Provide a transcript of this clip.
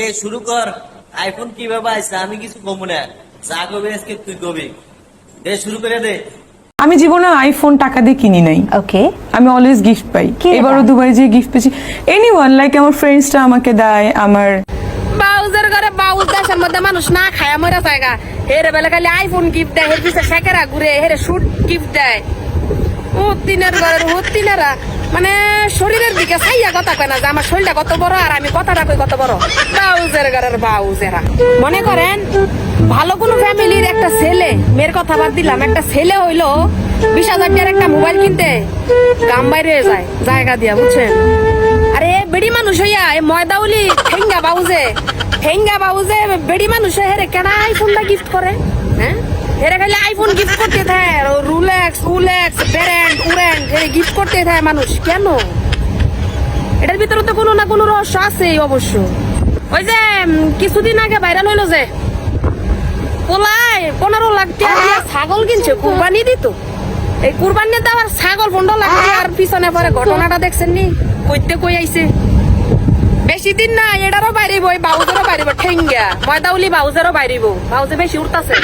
এ শুরু কর। আইফোন কীভাবে আইসা আমি কিছু কমু না। যা কবি আজকে তুই কবি। দে শুরু করে দে। আমি জীবনে আইফোন টাকা দিয়ে কিনি নাই। ওকে আমি অলওয়েজ গিফট পাই। কে এবারও? দুবাই যে গিফট পেয়েছি। এনি ওয়ান লাইক আমার ফ্রেন্ডসটা আমাকে দেয় আমার বাউজের ঘরে বাউজ দেশের মধ্যে মানুষ না খায় মরে জায়গা। হেরে বেলা খালি আইফোন গিফট দেয় হের পিছে শেখেরা ঘুরে হেরে শুট গিফট দেয়। হুত্তিনের ঘরের হুত্তিনেরা মানে শরীরের দিকে চাইয়া কথা কয় না যে আমার শরীরটা কত বড় আর আমি কথাটা কই কত বড়। বাউজের ঘরের বাউজেরা। মনে করেন, ভালো কোনো ফ্যামিলির একটা ছেলে, মেয়ের কথা বাদ দিলাম, একটা ছেলে হইল বিশ হাজার একটা মোবাইল কিনতে গাম বাইরে যায়, জায়গা দিয়া, বুঝছেন? আরে, বেড়ি মানুষ হইয়া এই ময়দাউলি ঠেঙ্গা বাউজে ঠেঙ্গা বাউজে বেড়ি মানুষ হেরে কেন আইফোনটা গিফট করে? হ্যাঁ? হেরে খালি আইফোন গিফট করতে থাকে রুলেক্স উলেক্স ব্র্যান্ড উরেন্ড হেরে গিফট করতে থাকে মানুষ। কেন? এটার ভিতরে তো কোনো না কোনো রহস্য আছে অবশ্য। ওই যে কিছুদিন আগে ভাইরাল হইল যে পোলাই পনেরো লাখ টাকা ছাগল কিনছে, কুরবানি দিত। এই কুরবানি দেওয়ার ছাগল পনেরো লাখ টাকার পিছনে পরে ঘটনাটা দেখছেন নি কইতে কই আইছে? বেশি দিন না এটারও বাইরিব ওই বাউজেরও বাইরিব, ঠেঙ্গা। ময়দাউলি বাউজেরও বাইরিব, বাউজে বেশি উঠতাছে।